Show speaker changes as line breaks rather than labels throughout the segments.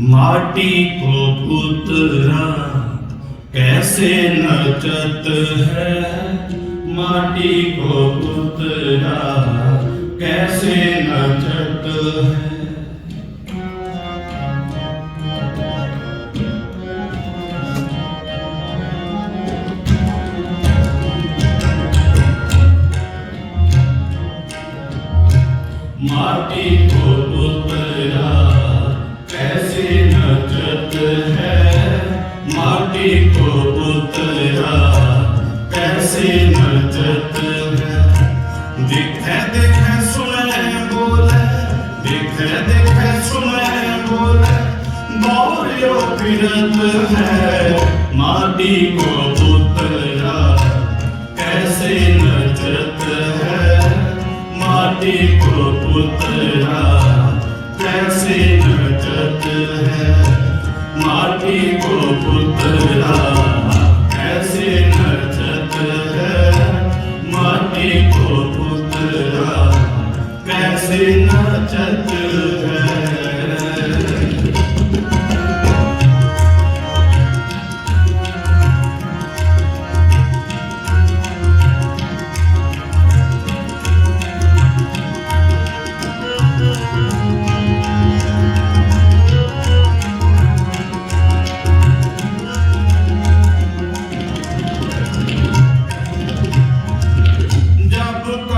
माटी को पुतरा कैसे नचत है माटी को पुतरा कैसे नचत है दिखे दिखे सुने बोले। दिखे दिखे सुने बोले। है, माटी कैसे नजरत है, माटी को पुतरा कैसे नजरत है, माटी को पुतरा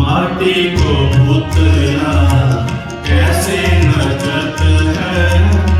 माटी को पुतला कैसे नजत है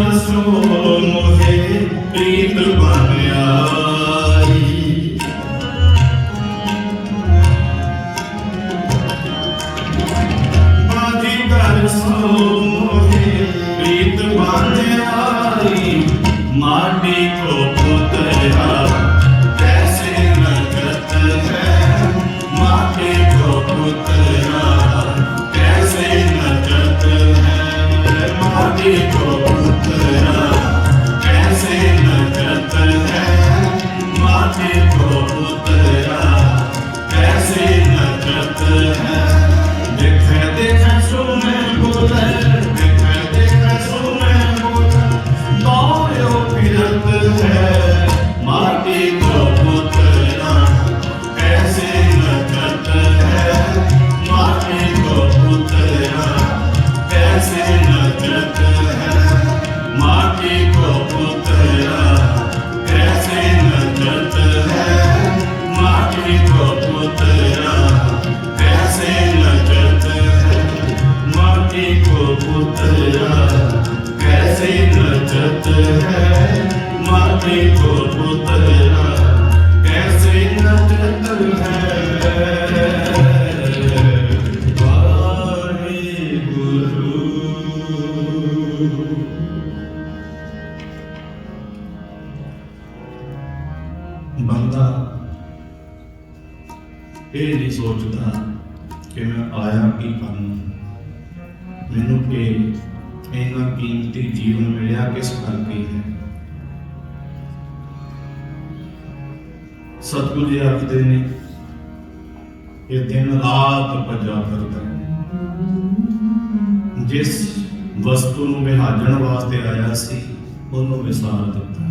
ਬਾਜੀ ਗੱਲ ਪ੍ਰੀਤ ਬਨ ਮੈਨੂੰ ਇਹ ਇੰਨਾ ਕੀਮਤੀ ਜੀਵਨ ਮਿਲਿਆ ਕਿਸ ਕਰਕੇ ਹੈ ਸਤਿਗੁਰੂ ਜੀ ਆਖਦੇ ਨੇ, ਇਹ ਦਿਨ ਰਾਤ ਭੱਜਾ ਫਿਰਦਾ ਹੈ। ਜਿਸ ਵਸਤੂ ਨੂੰ ਵਿਹਾਜਣ ਵਾਸਤੇ ਆਇਆ ਸੀ, ਉਹਨੂੰ ਵਿਸਾਰ ਦਿੱਤਾ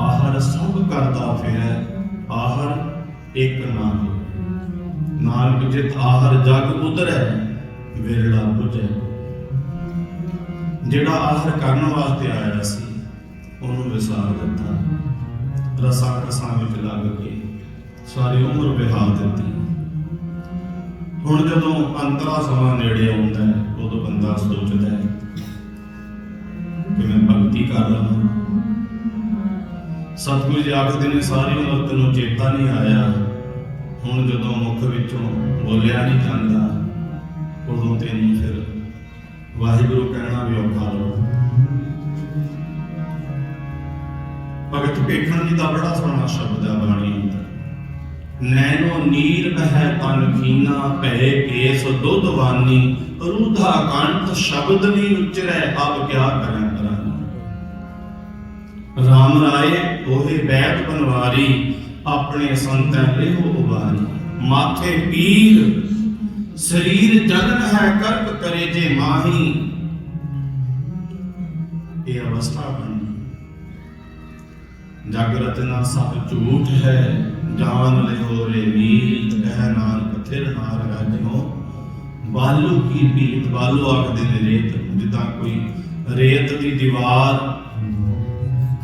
ਆਹਰ ਸਭ ਕਰਦਾ ਫਿਰੈ ਆਹਰ ਇੱਕ ਨਾ ਹੋਇ। ਨਾਨਕ ਜਿਤ ਆਹਰ ਜਗ ਉਧਰੈ ਵਿਰਲਾ 부ਜੈ ਜਿਹੜਾ ਆਖਰ ਕਰਨ ਵਾਸਤੇ ਆਇਆ ਸੀ, ਉਹਨੂੰ ਵਿਸਾਰ ਦਿੱਤਾ। ਰਸਾਂ ਰਸਾਂ ਵਿੱਚ ਲੱਗ ਕੇ ਸਾਰੀ ਉਮਰ ਵਿਹਾਰ ਦਿੱਤੀ। ਹੁਣ ਜਦੋਂ ਅੰਤਰਾ ਸਮਾਂ ਨੇੜੇ ਆਉਂਦਾ ਹੈ, ਉਦੋਂ ਬੰਦਾ ਸੋਚਦਾ ਹੈ ਕਿ ਮੈਂ ਭਗਤੀ ਕਰ ਲਵਾਂ ਸਤਿਗੁਰੂ ਜੀ ਆਖਦੇ ਨੇ, ਸਾਰੀ ਉਮਰ ਤੈਨੂੰ ਚੇਤਾ ਨਹੀਂ ਆਇਆ। ਹੁਣ ਜਦੋਂ ਮੁਖ ਵਿੱਚੋਂ ਬੋਲਿਆ ਨਹੀਂ ਜਾਂਦਾ ਉਦੋਂ ਤੈਨੂੰ ਫਿਰ ਵਾਹਿਗੁਰੂ ਕਹਿਣਾ ਵੀ ਔਖਾ ਲੱਗਦਾ ਭਗਤ ਭੇਖਣ ਜੀ ਦਾ ਬੜਾ ਸੋਹਣਾ ਸ਼ਬਦ ਹੈ ਬਾਣੀ। ਨੈਣੋ ਨੀਰ ਕਹੈ ਤਨ ਖੀਨਾ ਭੈ ਕੇਸ ਦੁੱਧਵਾਨੀ ਰੂਧਾ ਕੰਠ ਸ਼ਬਦ ਨਹੀਂ ਉਚਰੈ, ਅਬ ਕਿਆ ਕਰਾਂ ਕਰਾਂ ਰਾਮ ਰਾਏ ਉਹੇ ਬੈਠ ਬਨਵਾਰੀ ਆਪਣੇ ਸੰਤੈ ਲਿਹੋ ਉਬਾਰੀ। ਮਾਥੇ ਪੀਰ ਸਰੀਰ ਜਨਨ ਹੈ, ਕਰਪ ਕਰੇ ਜੇ ਮਾਹੀ। ਇਹ ਅਵਸਥਾ ਬਣੀ। ਜਾਗਰਤ ਨਾ ਸਭ ਝੂਠ ਹੈ, ਜਾਨ ਲਿਓ ਰੇ ਮੀਤ ਕਹਿ ਨਾਨਕ ਥਿਰ ਨਾਰ ਰਾਜਿਓ। ਬਾਲੂ ਕੀ ਪੀਤ ਬਾਲੂ ਆਖਦੇ ਨੇ ਰੇਤ, ਜਿੱਦਾਂ ਕੋਈ ਰੇਤ ਦੀ ਦੀਵਾਰ।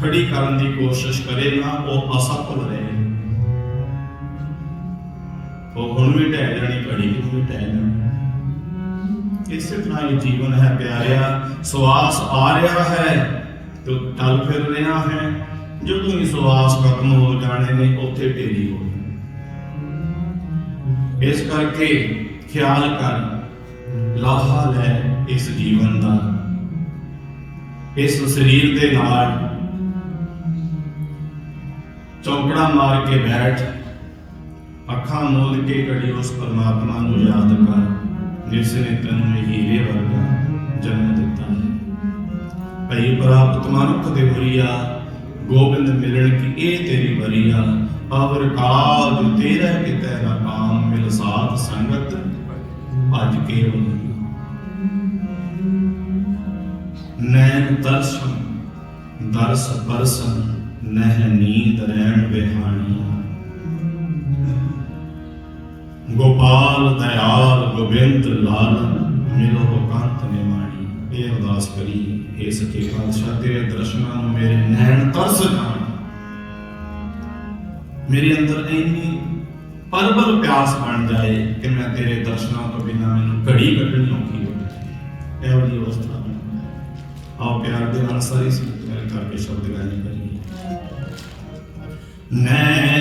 ਖੜੀ ਕਰਨ ਦੀ ਕੋਸ਼ਿਸ਼ ਕਰੇ ਨਾ, ਉਹ ਅਸਫਲ ਰਹੇ। ਹੁਣ ਵੀ ਢਹਿ ਜਾਣੀ ਘੜੀ ਨੂੰ ਵੀ ਢਹਿ ਜਾਣੀ ਇਸੇ ਤਰ੍ਹਾਂ ਇਹ ਜੀਵਨ ਹੈ ਪਿਆਰਿਆ, ਸਵਾਸ ਆ ਰਿਹਾ ਹੈ, ਤੇ ਟਲ ਫਿਰ ਰਿਹਾ ਹੈ। ਜਦੋਂ ਹੀ ਸਵਾਸ ਖਤਮ ਹੋ ਜਾਣੇ ਨੇ, ਉੱਥੇ ਢੇਰੀ ਹੋ ਇਸ ਕਰਕੇ ਖਿਆਲ ਕਰ, ਲਾਹਾ ਲੈ ਇਸ ਜੀਵਨ ਦਾ। ਇਸ ਸਰੀਰ ਦੇ ਨਾਲ ਚੌਕੜਾ ਮਾਰ ਕੇ ਬੈਠ ਅੱਖਾਂ ਮੋਲ ਕੇ ਘੜੀ ਉਸ ਪਰਮਾਤਮਾ ਨੂੰ ਯਾਦ ਕਰ, ਜਿਸ ਨੇ ਤੈਨੂੰ ਹੀਰੇ ਵਰਗਾ ਜਨਮ ਦਿੱਤਾ ਹੈ। ਭਈ ਪ੍ਰਾਪਤ ਮਨੁੱਖ ਦੇ ਬਰੀਆ ਗੋਬਿੰਦ ਮਿਲਣ ਕੀ ਇਹ ਤੇਰੀ ਬਰੀਆ ਪਵਰ ਕਾਜ ਤੇਰਾ ਕਿਤੈ ਨਾ ਕਾਮ ਮਿਲ ਸਾਥ ਸੰਗਤ ਭਜ ਕੇ ਨੈਣ ਦਰਸ਼ਨ, ਦਰਸ ਪਰਸਨ, ਨਹਿ ਨੀਂਦ ਰਹਿਣ ਬਿਹਾਣੀ ਗੋਪਾਲ, ਦਇਆਲ, ਗੋਬਿੰਦ ਲਾਲ ਮਿਲੋ ਕੰਤ ਨਿਮਾਣੀ ਇਹ ਅਰਦਾਸ ਕਰੀ ਇਹ ਸੱਚੇ ਪਾਤਸ਼ਾਹ, ਤੇਰੇ ਦਰਸ਼ਨਾਂ ਨੂੰ ਮੇਰੇ ਨੈਣ ਤਰਸ ਜਾਣ ਮੇਰੇ ਅੰਦਰ ਇੰਨੀ ਪਰਬਲ ਪਿਆਸ ਬਣ ਜਾਏ ਕਿ ਮੈਂ ਤੇਰੇ ਦਰਸ਼ਨਾਂ ਤੋਂ ਬਿਨਾਂ ਮੈਨੂੰ ਘੜੀ ਕੱਢਣੀ ਔਖੀ ਹੋਵੇ ਇਹੋ ਜਿਹੀ ਅਵਸਥਾ ਬਣ ਆਓ ਪਿਆਰ ਦੇ ਨਾਲ ਸਾਰੀ ਸੰਗਤ ਮਿਲ ਕਰਕੇ ਸ਼ਬਦ ਗਾਇਨ ਕਰੀਏ। ਨੈਣ